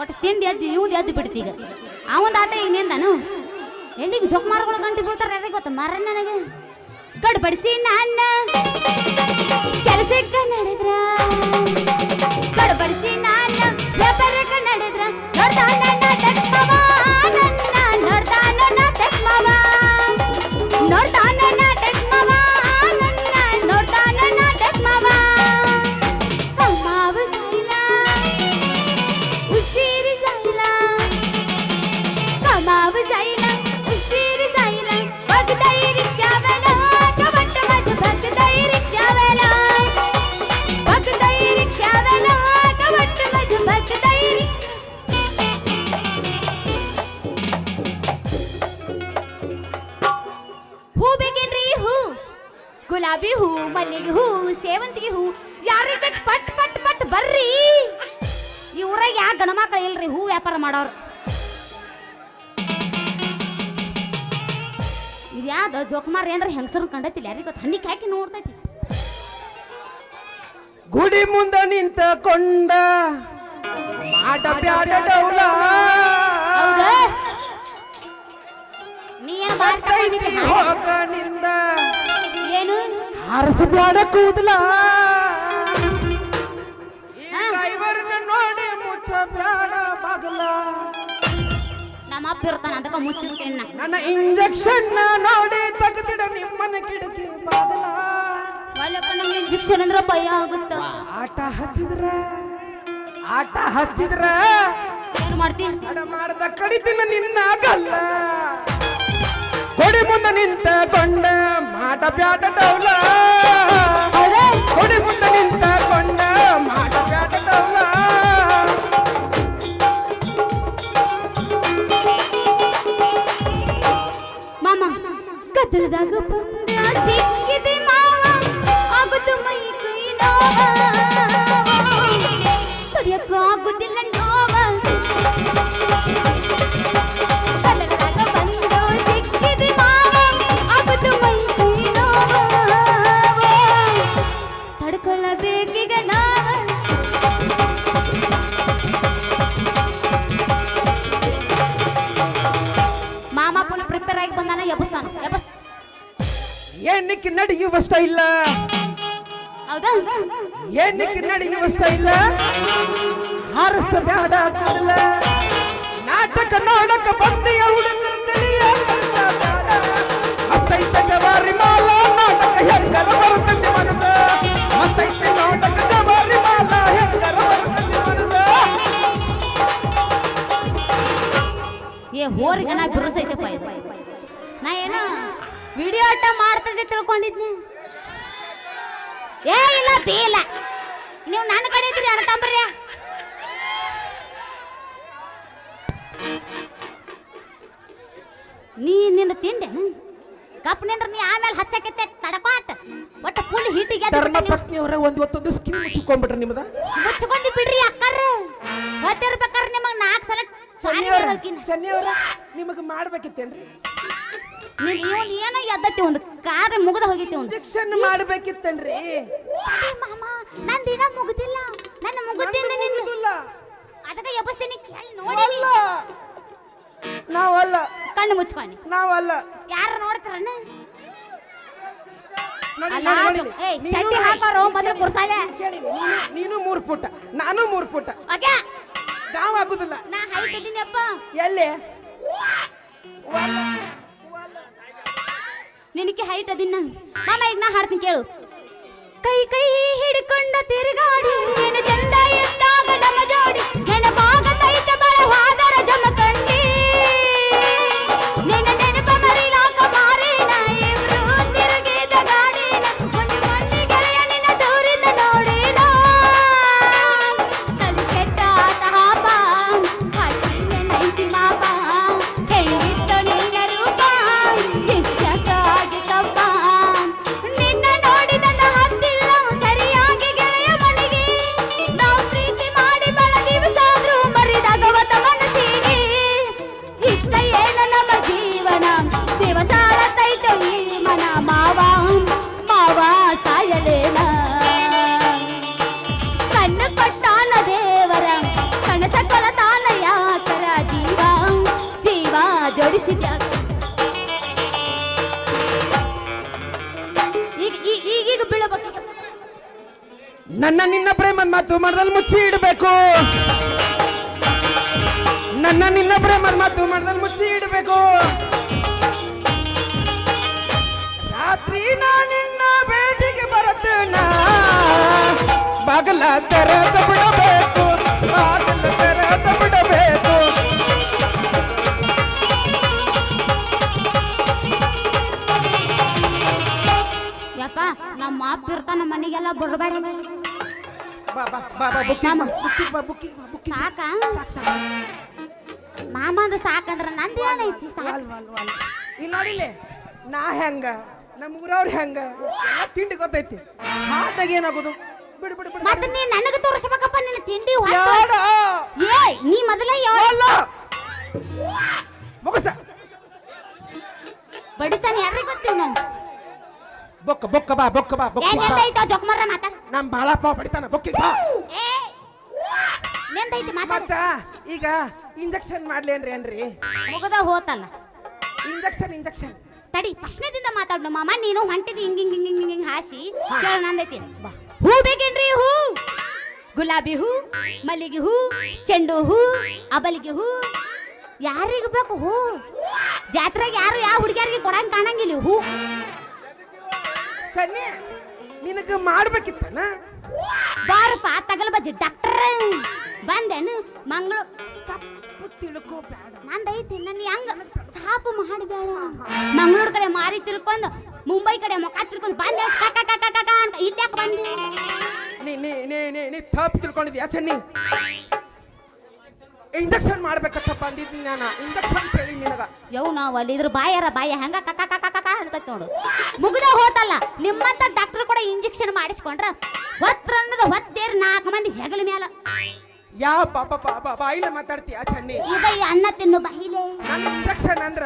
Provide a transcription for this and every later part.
ಒಟ್ಟು ತಿಂಡಿ ಎದ್ದು ಇವ್ದು ಎದ್ದು ಬಿಡ್ತೀಗ ಅವಂದ ಆತ ಈಗ ನಿಂದಾನು ಎಲ್ಲಿಗೆ ಜೊಕ್ ಮಾರ್ಗಳು ಗಂಟು ಬೀಳ್ತಾರೆ ಯಾರಿಗೆ ಗೊತ್ತ? ಮಾರ ನನಗೆ. ಗಡ್ಬಡಿಸಿ ನನ್ನ ಕೆಲಸಕ್ಕೆ ನಡೆದ್ರ. ಕಡ್ಬಡಿಸಿ ನಾನು ವ್ಯಾಪಾರಕ್ಕೆ ನಡೆದ್ರ. ನೋಡ್ತಾನ ನನ್ನ ನೋಡ್ತಾನ ನೋಡ್ತಾನ ಮಲ್ಲಿಗೆ ಹೂ ಸೇವಂತಿಗೆ ಹೂ ಯಾರಿಗೆ ಬೇಕು ಪಟ್ ಪಟ್ ಪಟ್ ಬರ್ರಿ. ಈ ಊರಾಗ ಯಾ ಗಣಮಕ್ಕಳು ಇಲ್ರಿ ಹೂ ವ್ಯಾಪಾರ ಮಾಡೋರು. ಇದ್ಯಾವ್ದು ಜೋಕುಮಾರಿ ಅಂದ್ರೆ ಹೆಂಗಸರು ಕಂಡತಿಲ್ಲ ಯಾರಿಗೆ ಗೊತ್ತ? ಹಣ್ಣಿಗೆ ಹಾಕಿ ನೋಡ್ತೈತಿ. ಗುಡಿ ಮುಂದ ನಿಂತಕೊಂಡ ಮಾಟ ಬ್ಯಾಡ ಡೌಲ. ನೀ ಏನು ಹೋಗ ನಿಂದ. ಏನು? ಹಾರಸ ಬ್ಯಾಡ ಕೂದಲ. ಡ್ರೈವರ್ನ ನೋಡಿ ಮುಚ್ಚ ಬಗಲ. ನಮ್ಮ ಅಪ್ಪ ಇರ್ತಾನ ಅದಕ್ಕೆ ಮುಚ್ಚಿರ್ತೇನೆ ನಾ ನನ್ನ ಇಂಜೆಕ್ಷನ್ ನೋಡಿ ತೆಗೆದಿಡ ನಿಮ್ಮನ ಕಿಡಕಿ ಬಾಗಲ. ಒಲ್ಲಪ್ಪ ನಮ್ಗೆ ಇಂಜೆಕ್ಷನ್ ಅಂದ್ರೆ ಭಯ ಆಗುತ್ತ? ಆಟ ಹಚ್ಚಿದ್ರ? ಆಟ ಹಚ್ಚಿದ್ರ? ಏನು ಮಾಡ್ತೀನಿ ತಡ ಮಾಡ್ದ ಕಡಿತಿನ ನಿನ್ನ ಗಲ್ಲ. ಕೊಡಿ ಮುಂದೆ ನಿಂತಕೊಂಡ ಮಾಟ ಬ್ಯಾಟ ಡೌಲ ಕೊಡಿ ಮುಂದೆ ನಿಂತಕೊಂಡ ಮಾಟ ಬ್ಯಾಟ ಡೌಲ ಮಾಮ ಕತ್ತಲದಾಗ ಬಂದ ಸಿಕ್ಕಿದೆ ಮಾವ ಆಗುತ್ತು ಮೈ ಕೈ ನೋವ ಇಲ್ಲ. ಹೌದಾ? ಎಣ್ಣಿಕ್ಕೆ ನಡೆಯುವಷ್ಟ ಇಲ್ಲ. ಹಾರಸ ಬೇಡ ಕೂಡಲ ನಾಟಕ ನೋಡಕ ಬಂದಿಯ ಜವಾರಿ ಮಾಲ ನಾಟಕ ಹೆಂಗರ ಬರ್ತದೆ ಮನಸ ಮಸ್ತೈತ ನಾಟಕ ಜವಾರಿ ಮಾಲ ಹೆಂಗರ ಬರ್ತದೆ ಮನಸ ಏ ಹೋರಿಗೆ ನಾ ಬಿರುಸೈತಪ್ಪ ಇದು. ನಾ ಏನೋ ವಿಡಿಯೋ ಆಟ ಮಾಡ್ತದೆ ತಿಳ್ಕೊಂಡಿದ್ನಿ. ಏ ಇಲ್ಲ ಬಿ ಇಲ್ಲ. ನೀವು ನನ್ನ ಕಡೆ ಇದ್ರಿ ಅಣ್ತಂಬ್ರಿ ನೀ ನಿನ್ನ ತಿಂಡೆ ಕಪ್ಪ ನಿಂದ್ರ ನೀ ಆಮೇಲೆ ಹಚ್ಚಕ್ಕೆ ತಡಪಾಟ್ ಒಟ್ಟು ಫುಲ್ ಹಿಟ್ಟಿಗೆ ಧರ್ಮ ಪತ್ನಿಯವರ ಒಂದ್ ಹೊತ್ತೊಂದು ಸ್ಕಿನ್ ಮುಚ್ಚಿಕೊಂಡ್ಬಿಟ್ರೆ ನಿಮ್ದ? ಮುಚ್ಕೊಂಡು ಬಿಡ್ರಿ ಅಕ್ಕರು. ಗೊತ್ತಿರ್ಬೇಕಾರ ನಿಮಗೆ ನಾಲ್ಕು ಸಲ ಸನ್ನಿಯವರ ನಿಮಗೆ ಮಾಡ್ಬೇಕಿತ್ತೇನ್ರಿ? ನೀವು ಏನೋ ಎದ್ದತ್ತಿ ಒಂದು ಕಾರ್ಯ ಮುಗಿದ ಹೋಗಿತ್ತು ಒಂದು ಇಂಜೆಕ್ಷನ್ ಮಾಡ್ಬೇಕಿತ್ತನ್ರಿ. ಮಾಮ ನನ್ ದಿನ ಮುಗ್ದಿಲ್ಲ. ನನ್ನ ಮುಗುದಿಂದ. ಅದಕ್ಕೆ ಎಬ್ಬಸ್ತೀನಿ ಕೇಳಿ ನೋಡಿ. ಅಲ್ಲ. ನಾವಲ್ಲ. ಕಣ್ಣು ಮುಚ್ಕೊಂಡು. ನಾವಲ್ಲ. ಯಾರು ನೋಡ್ತಾರಣ್ಣ. ಏಯ್, ನೀನು- ಮೂರ್ ಹಾಕೋರು ಮೊದಲು ಕುರ್ಸಾಲೆ. ನೀನು- ನೀನು ಮೂರು ಪುಟ. ನಾನು ಮೂರು ಪುಟ. ಓಕೆ. ನಾವು ಆಗುದಿಲ್ಲ. ನಾ ಹೈಟ್ ಎಲ್ಲಿ? ನಿನಗೆ ಹೈಟ್ ಅದಿನ್ನ ಮಾಮ, ಈಗ ನಾ ಹಾಡ್ತೀನಿ ಕೇಳು. ಕೈ ಕೈ ಹಿಡ್ಕೊಂಡ ತಿರುಗಾಡಿ ಏನು ಚಂದ ಎಂದಾಗ ನಮ್ಮ ಜೋಡಿ. ನನ್ನ ನಿನ್ನ ಪ್ರೇಮದ ಮಾತು ಮನದಲ್ಲಿ ಮುಚ್ಚಿ ಇಡಬೇಕು. ನನ್ನ ನಿನ್ನ ಪ್ರೇಮದ ಮಾತು ಮನದಲ್ಲಿ ಮುಚ್ಚಿ ಇಡಬೇಕು. ರಾತ್ರಿ ನಾ ನಿನ್ನ ಭೇಟಿಗೆ ಬರುತ್ತೇನ? ಬಾಗಲ ತೆರೆದ ಬಿಡಬೇಕು. ಬಾಗಲ ತೆರೆದ ಬಿಡಬೇಕು. ನಮ್ಮ ಇರ್ತಾನ ಮನೆಗೆಲ್ಲ ಬರಬೇಡ. ಬಾ ಬಾ ಬಾ ಬಾ ಬಾ ಬಾ ಬಾ ಸಾಕ? ಸಾಕ್ ಸಾಕಂದ್ರ ನಂದು ಏನೈತಿ ಸಾಕ? ಇಲ್ಲಿ ನೋಡಿಲ್ಲ ನಾ ಹೆಂಗ? ನಮ್ಮ ಊರವ್ರು ಹೆಂಗ? ಎಲ್ಲ ತಿಂಡಿ ಗೊತ್ತೈತಿ. ಹಾಟಾಗ ಏನಾಗೋದು? ಬಿಡು ಬಿಡು ಬಿಡು ಮತ್ತೆ ನೀ ನನಗೆ ತೋರಿಸ್ಬೇಕಪ್ಪ ನಿನ್ನ ತಿಂಡಿ ಹೊತ್ತು. ಯಾಡ? ಏ ನೀ ಮೊದಲ ಯಾವ ಅಲ್ಲ ಮುಗಸ ಬಡಿತಾನೆ ಯಾರಿಗೆ ಗೊತ್ತಿಲ್ಲ? ನಾನು ಬೊಕ್ಕ ಬೊಕ್ಕ ಬಾ ಬೊಕ್ಕ ಬಾ ಬೊಕ್ಕ ಬಾ. ಏನೆಂದೈತ ಜೊಕ್ಮರ ಮಾತಾಡ ನಮ್ ಬಾಳಪ್ಪ ಬಡಿತಾನ ಬೊಕ್ಕಿ ಬಾ. ಏ ನೆಂದೈತಿ ಮಾತಾಡ? ಮತ್ತ ಈಗ ಇಂಜೆಕ್ಷನ್ ಮಾಡ್ಲೇನ್ರಿ ಏನ್ರಿ? ಮುಗದ ಹೋತಲ್ಲ. Injection injection. ತಡಿ ಪ್ರಶ್ನೆದಿಂದ ಮಾತಾಡು ಮಾಮ ನೀನು ಹೊಂಟಿದಿ ಹಿಂಗ್ ಹಿಂಗ್ ಹಿಂಗ್ ಹಿಂಗ್ ಹಿಂಗ್ ಹಾಸಿ. ಕೇಳ ನಂದೈತಿ ಬಾ. ಹೂ ಬೇಕೇನ್ರಿ ಹೂ? ಗುಲಾಬಿ ಹೂ ಮಲ್ಲಿಗೆ ಹೂ ಚೆಂಡು ಹೂ ಅಬಲಿಗೆ ಹೂ. ಯಾರಿಗೆ ಬೇಕು ಹೂ? ಜಾತ್ರೆಗೆ ಯಾರು ಯಾವ ಹುಡುಗಿಯರಿಗೆ ಕೊಡಂಗ್ ಕಾಣಂಗಿಲ್ಲ ಹೂ? ಸನ್ನಿ ನಿನಗ ಮಾಡ್ಬೇಕಿತ್ತನ? ಬಾರಪ್ಪ ತಗಲ್ ಬಜ್ಜಿ ಡಾಕ್ಟರ್. ಬಂದೇನು ಮಂಗಳು. ತಪ್ಪು ತಿಳ್ಕೋ ಬೇಡ ನಂದೈತಿ ನನ್ನ ಹೆಂಗ ಸಾಪ ಮಾಡಬೇಡ. ಮಂಗಳೂರು ಕಡೆ ಮಾರಿ ತಿಳ್ಕೊಂಡು ಮುಂಬೈ ಕಡೆ ಮುಖ ತಿಳ್ಕೊಂಡು ಬಂದೆ. ಕಕ ಕಕ ಕಕ ಅಂತ ಇಲ್ಯಾಕೆ ಬಂದೆ. ನೀ ನೀ ನೀ ನೀ ನೀ ತಪ್ಪು ತಿಳ್ಕೊಂಡಿದ್ಯಾ ಚನ್ನಿ? ಇಂಜೆಕ್ಷನ್ ಮಾಡ್ಬೇಕಂತ ಬಂದಿದ್ದೀನಿ ನಾನು. ಇಂಜೆಕ್ಷನ್ ಕೇಳಿ ನಿನಗ. ಯವ್ ನಾವು ಅಲ್ಲಿ ಇದ್ರ ಬಾಯರ ಬಾಯ ಹೆಂಗ ಕಕ ಕಕ ಕಕ ಹೇಳ್ತೈತಿ ನೋಡು. ಮುಗ್ದ ಹೋತಲ್ಲ ನಿಮ್ಮಂತ ಡಾಕ್ಟರ್ ಕೂಡ ಇಂಜೆಕ್ಷನ್ ಮಾಡಿಸ್ಕೊಂಡ್ರ ಹೊತ್ರ ಅನ್ನೋದು ಹೊತ್ತೇರಿ ನಾಲ್ಕು ಮಂದಿ ಹೆಗಲ ಮೇಲೆ ಯಾವ ಪಾಪ ಪಾಪ ಬಾಯಿಲೆ ಮಾತಾಡ್ತೀಯ ಚನ್ನಿ? ಈಗ ಈ ಅನ್ನ ತಿನ್ನು ಬಾಯಿಲೆ. ನನ್ನ ಇಂಜೆಕ್ಷನ್ ಅಂದ್ರ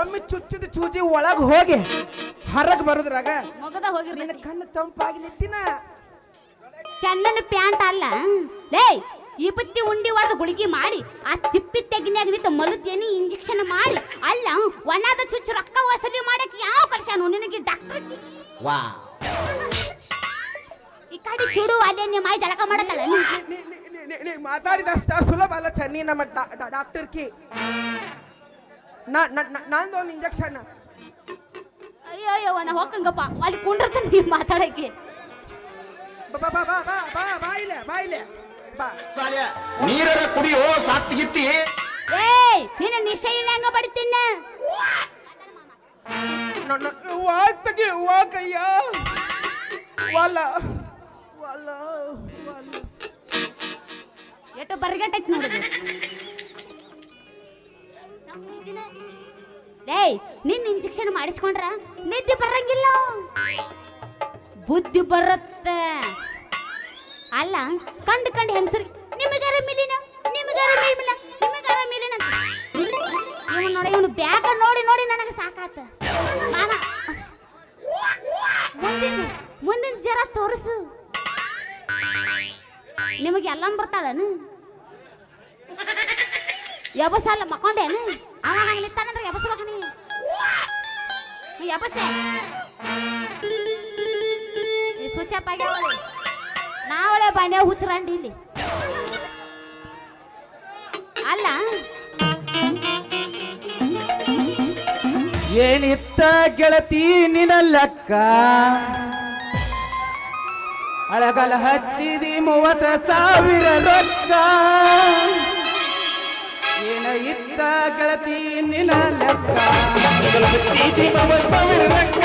ಒಮ್ಮೆ ಚುಚ್ಚಿದ ಚೂಜಿ ಒಳಗ್ ಹೋಗಿ ಹೊರಗ್ ಬರೋದ್ರಾಗ ಮುಗದ ಹೋಗಿರ ನಿನ್ನ ಕಣ್ಣು ತಂಪಾಗಿ ನಿಂತಿನ. ಚಂದನ ಪ್ಯಾಂಟ್ ಅಲ್ಲ. ಲೇ ಈ ಬತ್ತಿ ಉಂಡಿ ಒಡೆದು ಗುಳಿಗೆ ಮಾಡಿ ಆ ತಿಪ್ಪಿ ತೆಗಿನ್ಯಾಗ ನಿಂತು ಮಲದೇನಿ ಇಂಜೆಕ್ಷನ್ ಮಾಡಿ. ಅಲ್ಲ ಒಣದ ಚುಚ್ಚು ರೊಕ್ಕ ವಸೂಲಿ ಮಾಡಕ್ಕೆ ಯಾವ ಕರ್ಸಾನು ನಿನಗೆ ಡಾಕ್ಟರ್ ಈ ಕಡೆ ಚುಡು ಅಲ್ಲೇ ನಿಮ್ಮ ಮಾಯಿ ಜಳಕ ಮಾಡತ್ತಲ್ಲ ನೀ. ನೀ- ನೀ- ನೀ- ನೀ- ನೀ ಮಾತಾಡಿದಷ್ಟ ಸುಲಭ ಅಲ್ಲ ಚನ್ನಿ ನಮ್ಮ ಡಾಕ್ಟರ್ ಕಿ. ನಂದು ಒಂದು ಇಂಜೆಕ್ಷನ್. ಅಯ್ಯೋ ಅಯ್ಯೋ ನಾ ಹೋಗಂಗಪ್ಪ ಅಲ್ಲಿ ಕುಂಡ್ರತ ನೀವು ಮಾತಾಡಕ್ಕೆ. ಬಾ ಬಾ ಬಾ ಬಾ ಬಾ ಬಾ ಇಲ್ಲ ಬಾ ಇಲ್ಲ. ಬಾ ನೀರರ ಕುಡಿಯೋ ಸಾತ್ಗಿತ್ತಿ ಏಯ್ ನಿನ್ನ ನಿಶೆ ಹೆಂಗ ಬಡಿತೀನ? ವಾತಗೆ ವಾಕಯ್ಯ ವಾ ಕಯ್ಯ ವಾಲ ವಾಲ ವಾಲ. ಎಟ್ಟು ಬರ್ಗಟ್ಟೈತಿ ನೋಡುದು ಏಯ್ ನಿನ್ನ ಇಂಜೆಕ್ಷನ್ ಮಾಡಿಸ್ಕೊಂಡ್ರ ನಿದ್ದೆ ಬರಂಗಿಲ್ಲ. ಬುದ್ಧಿ ಬರುತ್ತೆ. ಅಲ್ಲ, ಕಂಡು ಕಂಡು ಹೆಂಗಸರಿ, ನಿಮಗಾರ ಮಿಲಿನ ನಿಮಗಾರ ಮಿಲಿನ ನಿಮಗಾರ ಮಿಲಿನ. ಇವನು ನೋಡಿ, ಇವನು ಬ್ಯಾಗ ನೋಡಿ ನೋಡಿ ನನಗೆ ಸಾಕಾತ. ಮಾಮ, ಮುಂದಿನ ಮುಂದಿನ ಜರ ತೋರಿಸು. ನಿಮಗೆ ಎಲ್ಲ ಬರ್ತಾಳನು? ಎಬಸಲ್ಲ ಮಕ್ಕೊಂಡೇನು? ಅವ ಹಂಗೆ ನಿಂತಾನಂದ್ರೆ ಎಬಸ್ಬೇಕ ನೀ. ಯಬಸೆ ಸ್ವಿಚ್ ಅಪ್ ಆಗ್ಯಾವಳೆ. ನಾವಳೆ ಬಂಡೆ ಹುಚ್ಚರಂಡಿ ಇಲ್ಲಿ. ಅಲ್ಲ? ಏನಿತ್ತ ಗೆಳತಿ ನಿನ ಲೆಕ್ಕ? ಅಳಗಲ ಹಚ್ಚಿದಿ ಮೂವತ್ತ ಸಾವಿರ ರೊಕ್ಕ. ಏನ ಇತ್ತ ಗೆಳತಿ ನಿನ ಲೆಕ್ಕ? ಸಾವಿರ ರೊಕ್ಕ.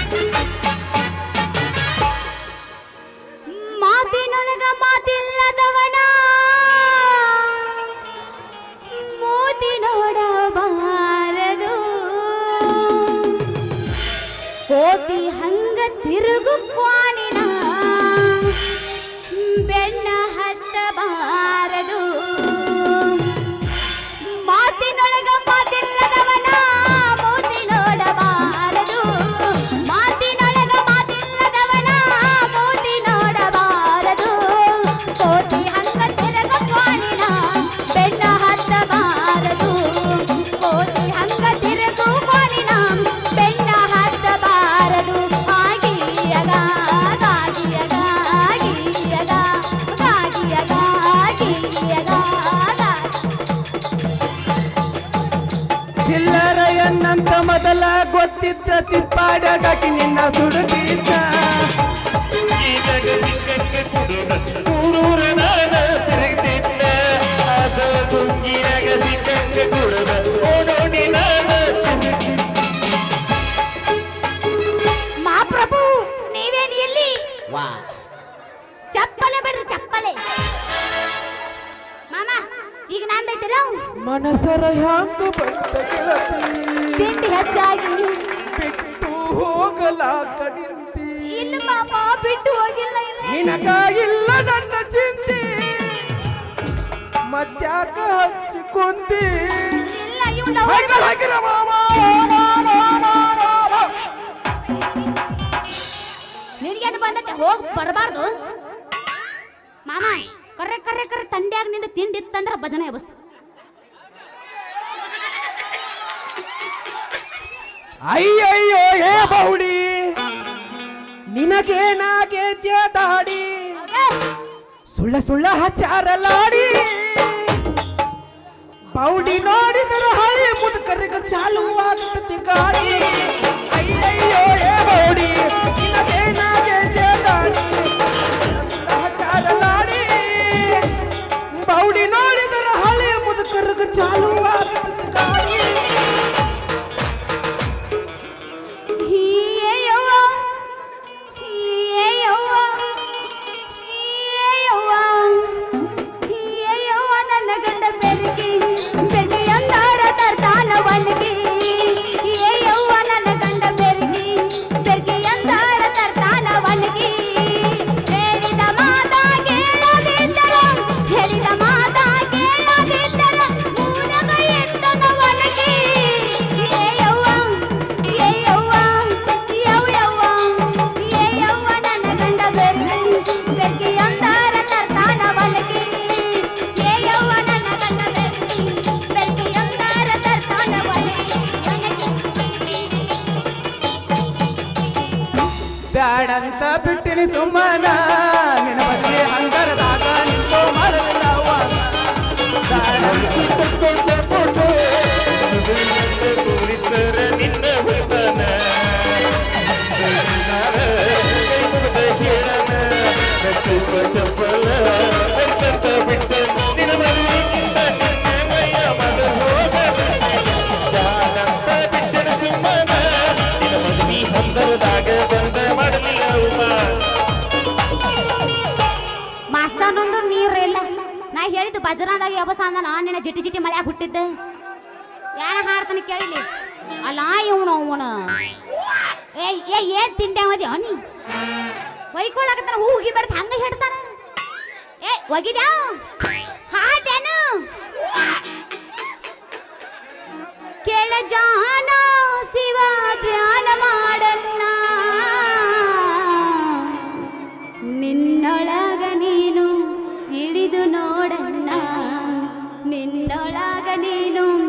ಮನಸರ ಹ್ಯಾಂಗ ಬಂತ ಗೆಳತಿ. ತಿಂಡಿ ಹೆಚ್ಚಾಗಿ. ಬಿಟ್ಟು ಹೋಗಲಾಕ ನಿಂತಿ. ಇಲ್ಲ ಮಾಮ ಬಿಟ್ಟು ಹೋಗಿಲ್ಲ ನಿನಗ ಇಲ್ಲ ನನ್ನ ಚಿಂತೆ. ಮದ್ಯಾಕ ಹಚ್ಚಿ ಕುಂತಿ ಇವ್ನ ಹಾಕಿರ ಹಾಕಿರ ಮಾಮ ನಿನಗೇನು ಬಂದತ್ತೆ ಹೋಗಿ ಬರಬಾರ್ದು. ಮಾಮ ಕರ್ರೆ ಕರ್ರೆ ಕರ್ರೆ ತಂಡ್ಯಾಗ ನಿಂದ ತಿಂಡಿ ಇತ್ತಂದ್ರ ಭಜನೆ ಬಸ್. ಅಯ್ಯಯ್ಯೋ, ಏ ಬಹುಡಿ ನಿನಗೇನಾಗೇತ್ಯ ದಾಡಿ? ಸುಳ್ಳ ಸುಳ್ಳ ಹಚಾರಲಾಡಿ ಬೌಡಿ ನೋಡಿದರೆ ಹಳೆ ಮುದುಕರಿಗೆ ಚಾಲು ಆಗ್ತತಿ ಗಾಡಿ. ಬಜ್ರಾದಾಗ ಯಬಸ ಅಂದ ನಾ ನಿನ್ನ ಜಿಟಿ ಜಿಟಿ ಮಳ್ಯಾಗ ಹುಟ್ಟಿದ್ದೆ? ಯಾಣ ಹಾಡ್ತಾನೆ ಕೇಳಿಲಿ? ಅಲ್ಲ ಇವನು ಅವನು ಏ ಏ ಏನ್ ತಿಂಡೆ ಅವದಿ ಅವನಿ ಒಯ್ಕೊಳಕತ್ತಾನ ಹೂ ಉಗಿ ಬರ್ತ ಹಂಗ ಹೇಳ್ತಾನ. ಏ, ಒಗಿದ್ಯಾ? ಹಾಟೇನು ಕೇಳ ಜಾನ ಶಿವ ಧ್ಯಾನ ಮಾಡಣ್ಣ ನಿನ್ನೊಳಗ ನೀನು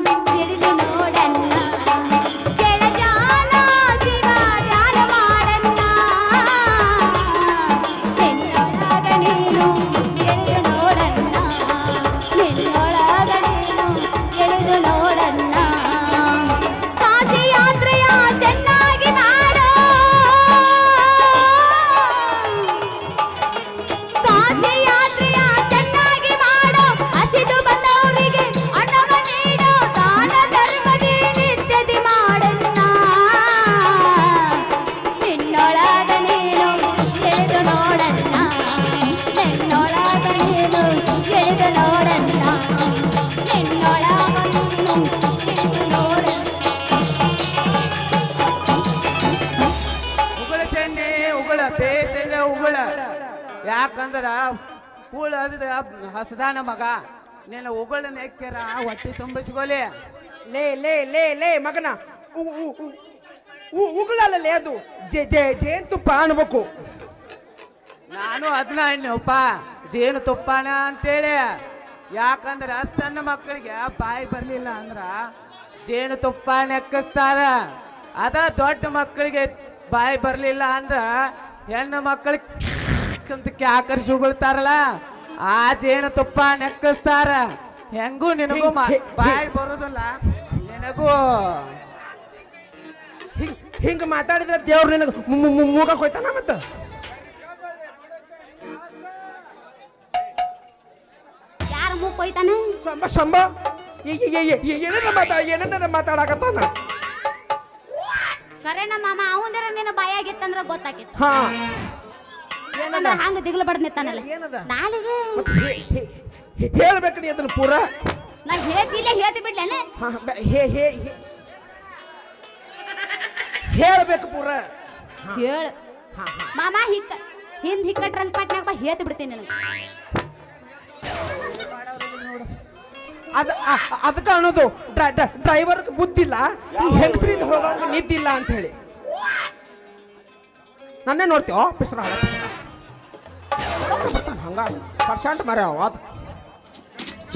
ಕೂಳ ಹೊಸದಾನ ಮಗ ನೀನು ಉಗುಳ ನೆಕ್ಕರ ಹೊಟ್ಟೆ ತುಂಬಿಸ್ಕೊಲಿ. ಲೇ ಲೇ ಲೇ ಲೇ, ಮಗನ, ಉ- ಉ- ಉ- ಉ- ಉಗುಳಲ್ಲೇ ಅದು ಜೆ ಜೆ, ಜೇನುತುಪ್ಪ ಅನ್ಬೇಕು. ನಾನು ಅದನ್ನ ಅನ್ನಪ್ಪ ಜೇನು ತುಪ್ಪನ ಅಂತೇಳಿ. ಯಾಕಂದ್ರ ಸಣ್ಣ ಮಕ್ಕಳಿಗೆ ಬಾಯಿ ಬರ್ಲಿಲ್ಲ ಅಂದ್ರ ಜೇನು ತುಪ್ಪ ನೆಕ್ಕಿಸ್ತಾರ. ಅದ ದೊಡ್ಡ ಮಕ್ಕಳಿಗೆ ಬಾಯಿ ಬರ್ಲಿಲ್ಲ ಅಂದ್ರ ಹೆಣ್ಣು ಮಕ್ಕಳಿಗೆ ಅಂತ ಕ್ಯಾಕರ್ಸಿ ಉಗುಳ್ತಾರಲ್ಲ. ಆ ಜೇನು ತುಪ್ಪ ನೆಕ್ಕಿಸ್ತಾರ. ಹೆಂಗೂ ನಿನಗೂ ಬಾಯಿ ಬರೋದಿಲ್ಲ. ನಿನಗೂ. ಹಿಂಗ ಮಾತಾಡಿದ್ರೆ ದೇವ್ರು ನಿನಗೆ ಮೂಗ ಹೋಯ್ತಾನ ಮತ್ತ? ಯಾರ ಮೂಗ್ ಕೊಯ್ತಾನೆ ಸಂಬ ಸಂಬ ಏನೇನ ಮಾತಾ ಏನೇನ ಮಾತಾಡಕತ್ತಾನ? ಕರೆನ ಮಾಮ ಅವಂದರ ನಿನ್ನ ಬಾಯಾಗಿತ್ತಂದ್ರ ಗೊತ್ತಾಗಿತ್ತು. ಹಾ. ಹಂಗ ದಿಗ್ಲು ಬಡ್ದ್ ನಿಂತಾನಲ್ಲ. ಏನದ? ನಾಲಿಗೆ ಹೇಳ್ಬೇಕು ಹೇ- ಹೇ- ಹೇ- ಹೇಳ್ಬೇಕಡಿ ಅದನ್ನ ಪೂರ. ನಾ ಹೇಳ್ತಿಲ್ಲ ಹೇಳ್ತಿ ಬಿಡ್ಲೇನೆ? ಹಾ, ಬ- ಹೇ ಹೇ ಹೇ- ಹೇಳ್ಬೇಕು ಪೂರ. ಹೇಳ. ಹಾ ಹಾ. ಮಾಮ ಹಿಕ್ಕ ಹಿಂದ್ ಹಿಕ್ಕಟ್ರಂಗ್ ಪಟ್ನಾಗ ಬಾ ಹೇಳ್ತಿ ಬಿಡ್ತೀನಿ ನನಗೆ. ಅದ ಅದಕ್ಕೆ ಅನ್ನೋದು ಡ್ರೈವರ್ ಬುದ್ಧಿಲ್ಲ ಈ ಹೆಂಗಸ್ರಿಂದ ಹೋಗೋಂಗ ನಿದ್ದಿಲ್ಲ ಅಂತ ಹೇಳಿ. ನನ್ನೇ ನೋಡ್ತೀವೋ ಪಿಸ್ರ ಹಳ ಪಿಸ್ರ ಬರ್ತಾನೆ ಹಂಗ ಪರ್ಸೆಂಟ್ ಮರ ಅವ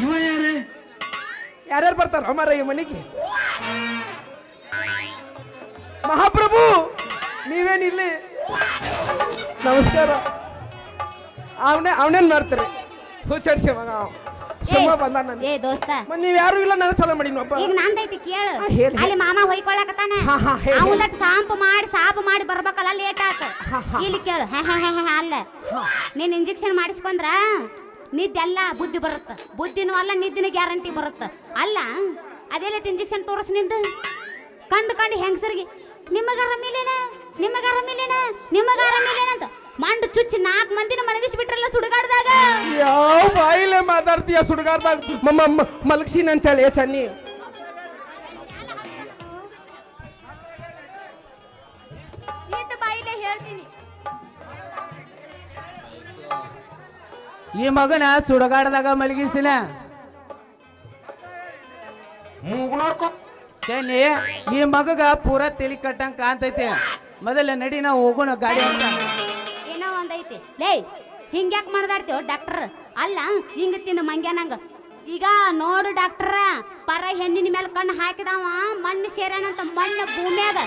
ಇವ ಯಾರು? ಯಾರ್ಯಾರು ಬರ್ತಾರ ಮರ ಈ ಮನೆಗೆ? ಮಹಾಪ್ರಭು ನೀವೇನಿಲ್ಲಿ ನಮಸ್ಕಾರ. ಅವನೇ ಅವನೇನು ಮಾಡ್ತಾರೆ? ಹೂ ಹುಚ್ಚಡ್ಸಿ ಮಗ ಅವ. ಬಂದ ಏ ದೋಸ್ತ. ಮತ್ತೆ ನೀವು ಯಾರು ಇಲ್ಲ ನಾನು ಚಲೋ ಮಾಡೀನಪ್ಪ ಈಗ ನಂದೈತಿ ಕೇಳು. ಹಾ, ಹೇಳಿ, ಹೇಳಿ. ಅಲ್ಲಿ ಮಾಮ ಹೊಯ್ಕೊಳ್ಳಕತ್ತಾನ ಹಾ, ಹಾ, ಹೇಳಿ. ಸಾಂಪ್ ಮಾಡಿ ಸಾಪ್ ಮಾಡಿ ಬರ್ಬೇಕಲ್ಲ ಲೇಟ್ ಆತ. ಹಾ, ಹಾ. ಇಲ್ಲಿ ಕೇಳು. ಹಾ ಹಾ ಹಾ ಹಾ ಅಲ್ಲ. ನೀನ್ ಇಂಜೆಕ್ಷನ್ ಮಾಡಿಸ್ಕೊಂಡ್ರ ನಿದ್ದೆ ಅಲ್ಲ ಬುದ್ಧಿ ಬರುತ್ತ. ಬುದ್ಧಿನೂ ಅಲ್ಲ ನಿದ್ದಿನ ಗ್ಯಾರಂಟಿ ಬರುತ್ತ. ಅಲ್ಲ ಅದೆಲ್ಲ ಇಂಜೆಕ್ಷನ್ ತೋರಿಸ್ ನಿಂದು? ಕಂಡು ಕಂಡು ಹೆಂಗಸರಿಗೆ? ನಿಮಗಾರ ಆರಾಮಿಲ್ಲೇನ ನಿಮಗೆ ಆರಾಮಿಲ್ಲೇನ ನಿಮಗ ಆರಾಮಿಲ್ಲೇನ ಅಂತ. ಮಂಡು ಚುಚ್ಚಿ ನಾಲ್ಕು ಮಂದಿನ ಮಣಗಿಸ್ಬಿಟ್ರಲ್ಲ ಸುಡುಗಾಡ್ದಾಗ? ಯಾವ ಬಾಯಿಲೆ ಮಾತಾಡ್ತೀಯ ಸುಡುಗಾರ್ದಾಗ ಮಮ್ಮ ಮಲಗ್ಸೀನಿ ಅಂತ ಹೇಳಿ ಚನ್ನಿ. ಈತ ಬಾಯಿಲೆ ಹೇಳ್ತೀನಿ. ಈ ಮಗನ ಸುಡಗಾಡದಾಗ ಮಲಗಿಸಿನ? ಮೂಗ್ ನೋಡ್ಕೊ. ಚೆನ್ನಿ ಈ ಮಗಗ ಪೂರ ತಲೆ ಕಟ್ಟಂಗ್ ಕಾಣ್ತೈತಿ. ಮೊದಲ ನಡಿ ನಾವು ಹೋಗೋಣ ಗಾಡಿ ಅಂತ ಲೇ ಹಿಂಗ್ಯಾಕ್ ಮಾಡ್ದಾಡ್ತೇವ ಡಾಕ್ಟರ್? ಅಲ್ಲ, ಹಿಂಗ ತಿಂದ ಮಂಗ್ಯಾನಂಗ ಈಗ ನೋಡು ಡಾಕ್ಟರ, ಪರ ಹೆಣ್ಣಿನ ಮೇಲೆ ಕಣ್ಣು ಹಾಕಿದವ, ಮಣ್ಣು ಸೇರ್ಯಾನಂತ ಮಣ್ಣು ಭೂಮ್ಯಾಗ.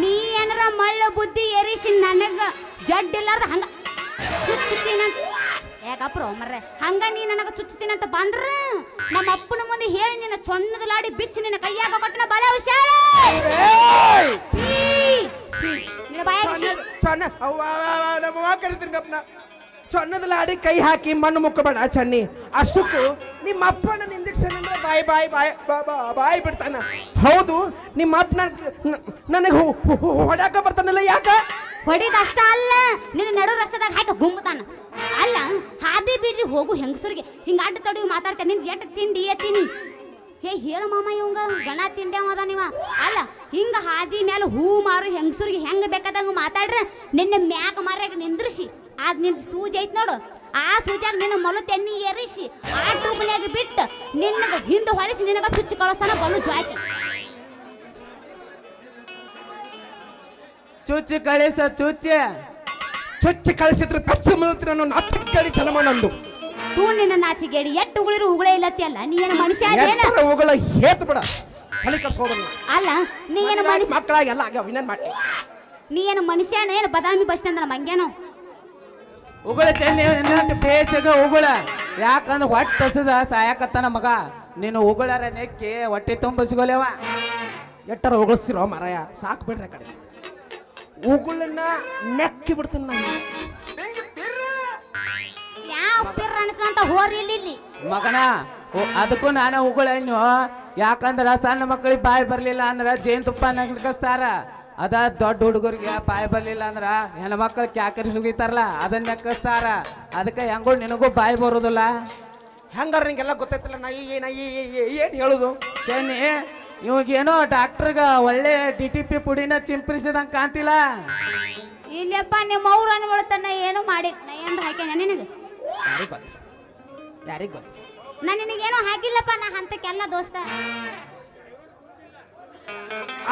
ನೀ ಏನಾರ ಮಳ್ಳ ಬುದ್ಧಿ ಎರಿಸಿ ನನಗ ಜಡ್ ಇಲ್ಲಾರ್ದ ಹಂಗ ಚುಚ್ಚುತ್ತೀನಂತ ಯಾಕಪ್ರ ಮರ್ರೆ. ಹಂಗ ನೀ ನನಗ ಅಂತ ಬಂದ್ರ ನಮ್ಮ ಅಪ್ಪನ ಮುಂದೆ ಹೇಳಿ ನಿನ್ನ ಚೊಣ್ಣದ ಲಾಡಿ ಬಿಚ್ಚಿ ನಿನ್ನ ಕೈಯಾಗ ಕೊಟ್ಟನ ಬಲ ಹುಷಾರ! ನಿನ್ನ ಬಾಯಾಗ ಶೀ- ಚೊನ್ನ- ಅವ್ವ, ಅವ್ವ, ಅವ್ವ, ನಮ್ಮ ಅವ್ವ ಕರಿತೀನಿ ಗಪ್ನ. ಚೊನ್ನದ ಲಾಡಿ ಕೈ ಹಾಕಿ ಮಣ್ಣು ಮುಕ್ಕಬೇಡ ಚನ್ನಿ. ಅಷ್ಟಕ್ಕೂ ನಿಮ್ಮ ಅಪ್ಪನ ನನ್ನ ಇಂಜೆಕ್ಷನ್ ಅಂದ್ರೆ ಬಾಯ್ ಬಾಯ್ ಬಾಯ್ ಬಾ- ಬಾ- ಬಾಯ್ ಬಿಡ್ತಾನ. ಹೌದು ನಿಮ್ಮ ಅಪ್ಪನ ನನಗೆ ಹೊಡ್ಯಾಕ ಬರ್ತಾನಲ್ಲ ಯಾಕ? ಹೊಡಿದಷ್ಟ ಅಲ್ಲ, ನಿನ್ನ ನಡು ರಸ್ತೆದಾಗ ಹಾಕಿ ಗುಮ್ಮತಾನ. ಅಲ್ಲ, ಹಾದಿ ಬಿಡ್ದಿ ಹೋಗು ಹೆಂಗಸರಿಗೆ. ಹಿಂಗ ಅಡ್ಡ ತಡಿ ಮಾತಾಡ್ತೇನೆ ನಿಂದ ಎಟ್ ತಿಂಡಿ ಎತ್ತೀನಿ ಹೇ, ಹೇಳು ಮಾಮ ಇವಂಗ, ಗಣ ತಿಂಡೆ ಅದ ನೀವ. ಅಲ್ಲ, ಹಿಂಗ ಹಾದಿ ಮ್ಯಾಲ ಹೂ ಮಾರು ಹೆಂಗಸರಿಗೆ ಹೆಂಗ ಬೇಕಾದಂಗ ಮಾತಾಡ್ರ, ನಿನ್ನ ಮ್ಯಾಕ ಮಾರ್ಯಾಗ ನಿಂದ್ರಿಸಿ. ಅದ್ನಿಂದ ಸೂಜಿ ಐತ್ ನೋಡು. ಆ ಸೂಜಾಗ ನಿನ್ನ ಮೊಲ ತೆಣ್ಣಿ ಏರಿಸಿ, ಆ ಟೂಬ್ನ್ಯಾಗ ಬಿಟ್ಟು ನಿನ್ನ ಹಿಂದೆ ಹೊಳಿಸಿ ನಿನಗ ಚುಚ್ಚಿ ಕಳಿಸ್ತಾನ ಬಲು ಜ್ವಾಕಿ ಚುಚ್ಚಿ ಕಳಿಸ ಚುಚ್ಚಿ. ಚೊಚ್ಚಿ ಕಳಿಸಿದ್ರು ಪಚ್ಚ ಮುಳುತ್ರಿ ಅನ್ನೋ ನಾಚಿಕೆ ಕೇಳಿ ಚಲಮ ನಂದು ತೂ ನಿನ್ನ ನಾಚಿಗೇಡಿ ಎಟ್ಟು ಉಗುಳಿರು ಉಗುಳೇ ಇಲ್ಲತ್ತೆ ಅಲ್ಲ ನೀ ಏನು ಮನುಷ್ಯ ಅದೇನ ಎತ್ತರ ಹೋಗಲ್ಲ ಹೇತ್ ಬಿಡ. ತಲೆ ಕರ್ಸೋದನ್ನ ಅಲ್ಲ ನೀ ಏನು ಮನುಷ್ಯ ಮಕ್ಕಳಾಗಿ ಎಲ್ಲ ಆಗ್ಯಾವ ಇನ್ನೇನ್ ಮಾಡಿ ನೀ ಏನು ಮನುಷ್ಯ ಏನು ಬದಾಮಿ ಬಸ್ ಸ್ಟ್ಯಾಂಡ್ ಮಂಗ್ಯಾನೋ? ಉಗುಳ ಚೆನ್ನಿ ನಿನ್ನಂತ ಬೇಸಗ ಉಗುಳ. ಯಾಕಂದ್ರೆ ಹೊಟ್ಟೆ ಹಸದ ಸಾಯಕತ್ತಾನ ಮಗ. ನೀನು ಉಗುಳರ ನೆಕ್ಕಿ ಹೊಟ್ಟೆ ತುಂಬಿಸ್ಕೊಲೇವ ಎಟ್ಟರ ಉಗುಳಿಸ್ತಿರೋ ಮರಾಯ ಸಾಕು ಬಿಡ್ರಿ ಆ ಕಡೆ. ಉಗುಳನ್ನ ನೆಕ್ಕಿ ಬಿಡ್ತೀನಿ ನಾನು. ಯಾವ ಪಿರ್ ಅನ್ಸುವಂತ ಹೋರಿ ಇಲ್ಲಿ ಇಲ್ಲಿ. ಮಗನ ಅದಕ್ಕೂ ನಾನು ಉಗುಳ ನೀವು ಯಾಕಂದ್ರ ಸಣ್ಣ ಮಕ್ಕಳಿಗೆ ಬಾಯಿ ಬರ್ಲಿಲ್ಲ ಅಂದ್ರ ಜೇನುತುಪ್ಪ ನಗಸ್ತಾರ ಅದ ದೊಡ್ಡ ಹುಡುಗರಿಗೆ ಬಾಯಿ ಬರ್ಲಿಲ್ಲ ಅಂದ್ರ ಹೆಣ್ಮಕ್ಳು ಕ್ಯಾಕರಿ ಸುಗಿತಾರಲ್ಲ ಅದನ್ನ ನೆಕ್ಕಿಸ್ತಾರ ಅದಕ್ಕೆ ಹೆಂಗೋ ನಿನಗೂ ಬಾಯಿ ಬರೋದಿಲ್ಲ. ಹೆಂಗಾರ ನಿಂಗೆಲ್ಲ ಗೊತ್ತೈತಿಲ್ಲ ನಾ ಏನ ಏನು ಹೇಳುದು? ಚೆನ್ನಿ ಇವಾಗೇನೋ ಡಾಕ್ಟರ್ಗ ಒಳ್ಳೆ ಡಿ ಟಿ ಪಿ ಪುಡಿನ ಚಿಂಪರಿಸಿದಂಗೆ ಕಾಂತಿಲ್ಲ ಇಲ್ಲಪ್ಪ ನಿಮ್ಮ ಅವ್ರು ಅನ್ಕೊಳ್ತಾನ ಏನು ಮಾಡಿ ನಾ ಏನು ಹಾಕ್ಯಾನ ನಿನಗೆ? ಯಾರಿಗೆ ಗೊತ್ತು? ಯಾರಿಗೆ ಗೊತ್ತು? ನಾ ನಿನಗೇನು ಹಾಕಿಲ್ಲಪ್ಪ ನಾ ಹಂತಕ್ಕೆಲ್ಲ ದೋಸ್ತ.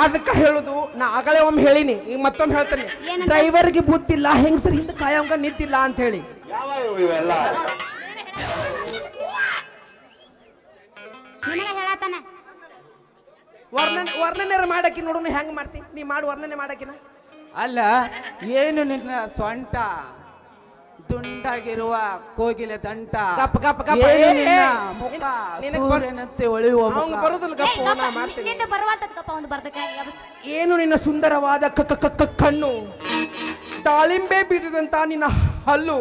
ಅದಕ್ಕೆ ಹೇಳುದು ನಾ ಆಗಲೇ ಒಮ್ಮೆ ಹೇಳಿನಿ ಈಗ ಮತ್ತೊಮ್ಮೆ ಹೇಳ್ತೇನೆ. ಏನಂತ? ಡ್ರೈವರ್ಗೆ ಬುತ್ತಿಲ್ಲ ಹೆಂಗಸರ್ ಹಿಂದೆ ಕಾಯಂಗ ನಿಂತಿಲ್ಲ ಅಂತ ಹೇಳಿ. ಯಾವ ಇವೆಲ್ಲ ನಿನಗೆ ಹೇಳತ್ತಾನ ವರ್ಣನೆ ವರ್ಣನೆ ಮಾಡಕ್ಕೆ ನೋಡೋಣ ಹೆಂಗ್ ಮಾಡ್ತಿ? ನೀ ಮಾಡು ವರ್ಣನೆ ಮಾಡಕ್ಕಿನ ಅಲ್ಲ ಏನು ನಿನ್ನ ಸೊಂಟ? ದುಂಡಾಗಿರುವ ಕೋಗಿಲೆ ದಂಟ. ಗಪ್ ಕಪ್ಪ ಕಪ್ಪ ಏನು ನಿನ್ನ ಮುಖ? ಸೂರ್ಯನಂತೆ ಹೊಳೆಯುವ ಅವ್ನ್. ಬರೋದಿಲ್ಲ ಗಪ್ಪ ನಾ ಮಾಡ್ತೀನಿ. ಒಂದು ಯಬಸ್. ಏನು ನಿನ್ನ ಸುಂದರವಾದ ಕ ಕ- ಕ- ಕ- ಕಣ್ಣು? ದಾಳಿಂಬೆ ಬೀಜದಂತ ನಿನ್ನ ಹಲ್ಲು?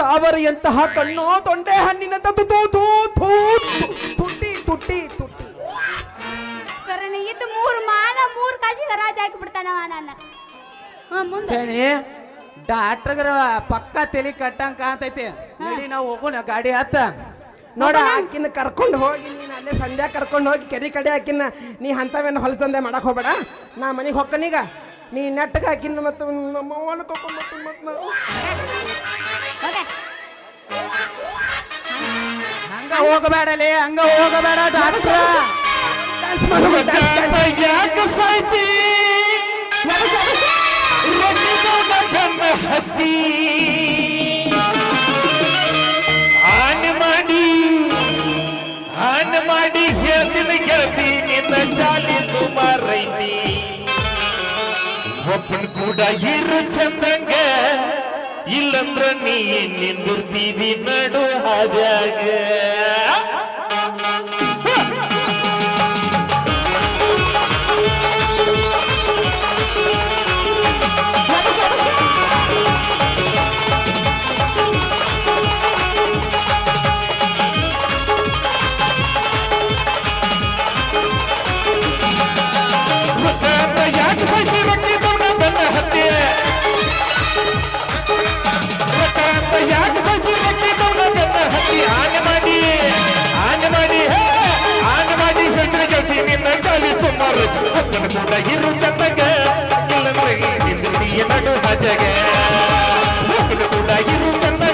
ತಾವರಿಯಂತಹ ತಾವರೆಯಂತಹ ಕಣ್ಣು ತೊಂಡೆ ಹಣ್ಣಿನಂತ ತು- ತು- ತು- ತು- ತು- ತುಟಿ ತುಟಿ ಕರಣ ಇದ್ದು ಮೂರು ಮಾನ ಮೂರು ಕಾಸಿಗೆ ರಾಜ ಹಾಕಿ ಬಿಡ್ತಾನವ ನನ್ನ. ಹಾ ಮುಂದೆ. ಡಾಕ್ಟರ್ಗರ ಪಕ್ಕ ತಲೆ ಕಟ್ಟಂಗ್ ಕಾಣ್ತೈತಿ. ನಡಿ ನಾವು ಹೋಗೋಣ ಗಾಡಿ ಹತ್ತ. ನೋಡ ಆಕಿನ ಕರ್ಕೊಂಡು ಹೋಗಿ ನೀನು ಅಲ್ಲೇ ಸಂಧ್ಯಾ ಕರ್ಕೊಂಡು ಹೋಗಿ ಕೆರೆ ಕಡೆ ಆಕಿನ ನೀ ಹೊಲ ಹೊಲಸಂದೆ ಮಾಡಕ್ ಹೋಗ್ಬೇಡ. ನಾ ಮನೆಗೆ ಹೊಕ್ಕನೀಗ ನೀ ನೆಟ್ಟಗೆ ಆಕಿನ ಮತ್ತು ನಮ್ಮ ಅವ್ವನ ಕರ್ಕೊಂಡು ಬರ್ತೀನಿ ಮತ್ತು ನಾವು ಹೋಗೆ. ಹಂಗ ಹೋಗಬೇಡಲೇ ಹಂಗ ಹೋಗಬೇಡ ಡಾಕ್ಟ್ರ. ಯಾಕೆ ಸಾಯ್ತಿ ಹತ್ತಿ ಹಾನಿ ಮಾಡಿ ಹಾನಿ ಮಾಡಿ ಹೇಳ್ತೀನಿ ಗೆಳತಿ ನಿನ್ನ ಚಾಲಿ ಸುಮಾರೈತಿ ಒಬ್ಬನ ಕೂಡ ಇರು ಚಂದಂಗ ಇಲ್ಲಂದ್ರ ನೀ ನಿಂದಿರ್ತೀವಿ ನಡು ಹಾದ್ಯಾಗ ಕೂಡ ಇರು ಚಂದಾಗ ಇಲ್ಲಂದ್ರೆ ನಿಂದಿರ್ತೀಯ ನಡು ಹಜಗೆ. ಕೂಡ ಇರು ಚಂದಾಗ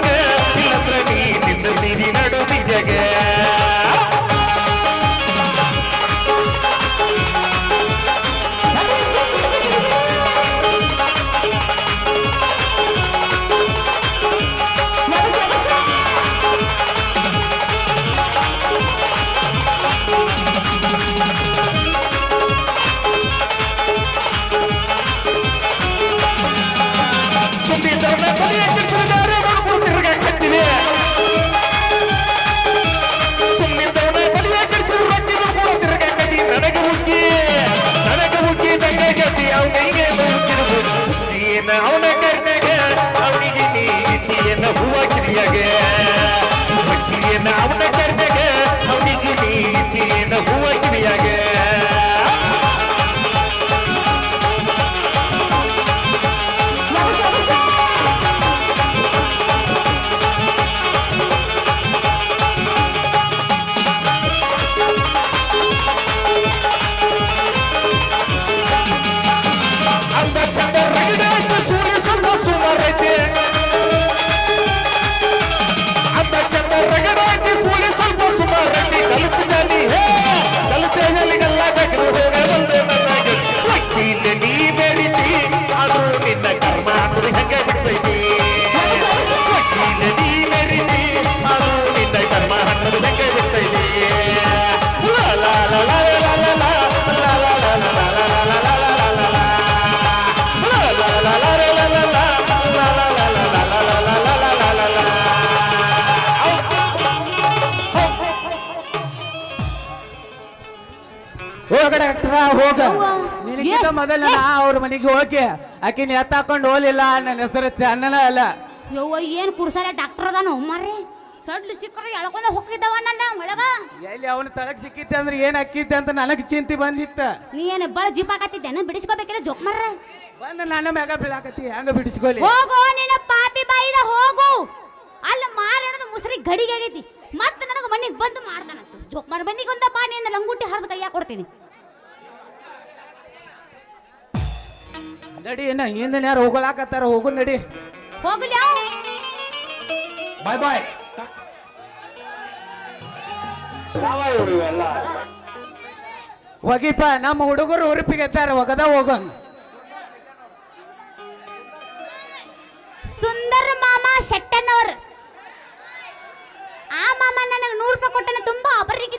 ಮೊದಲ ನಾ ಅವ್ರ ಮನೆಗೆ ಹೋಗಿ ಆಕಿನ ಎತ್ತಾಕೊಂಡು ಹೋಲಿಲ್ಲ ನನ್ನ ಹೆಸರು ಚಂದನ ಅಲ್ಲ. ಯವ್ವ ಏನ್ ಕುರ್ಸಾರ ಡಾಕ್ಟರ್ ಅದಾನ. ಮರ್ರಿ ಸಡ್ಲು ಸಿಕ್ಕರು ಎಳ್ಕೊಂಡ ಹೋಗಿದ್ದವ ನನ್ನ ಒಳಗ. ಎಲ್ಲಿ ಅವನು ತಳಕ್ ಸಿಕ್ಕಿತ್ತೆ ಅಂದ್ರೆ ಏನ್ ಅಕ್ಕಿತ್ತೆ ಅಂತ ನನಗ್ ಚಿಂತೆ ಬಂದಿತ್ತ. ನೀ ಏನು ಬಳ ಜೀಪ್ ಹಾಕತ್ತಿದ್ದೇನ ಬಿಡಿಸ್ಕೋಬೇಕಿಲ್ಲ ಜೋಕ್ ಮಾರ್ರೆ. ಬಂದ ನನ್ನ ಮ್ಯಾಗ ಬೀಳಾಕತ್ತಿ ಹಂಗ ಬಿಡಿಸ್ಕೊಲಿ? ಹೋಗು ನಿನ್ನ ಪಾಪಿ ಬಾಯಿದ ಹೋಗು. ಅಲ್ಲಿ ಮಾರಣದ ಮುಸ್ರಿ ಗಡಿಗೆ ಆಗೈತಿ. ಮತ್ತೆ ನನಗೆ ಮನೆಗೆ ಬಂದು ಮಾಡ್ತಾನಂತ ಜೋಕ್ ಮರ ಮನೆಗೆ ಒಂದ ಪಾನಿಯಿಂದ ಲಂಗೂಟಿ ಹರಿದ ಕೈಯಾಗ ಕೊಡ್ತೀನಿ. ನಡಿ ಏನ ಹಿಂದಿನ ಯಾರು ಹೋಗಲಾಕತ್ತಾರ? ಹೋಗು ನಡಿ. ಹೋಗ್ಲಿ. ಬಾಯ್ ಬಾಯ್ ಹೋಗಿಪ್ಪ ನಮ್ಮ ಹುಡುಗರು ಉರುಪಿಗೆ ಹೋಗದ ಒಗದ ಹೋಗೋಣ ಸುಂದರ ಮಾಮ ಶೆಟ್ಟನವ್ರ. ಆ ಮಾಮ ನನಗೆ ನೂರು ರೂಪಾಯಿ ಕೊಟ್ಟನ ತುಂಬಾ ಅಪರಿಗೆ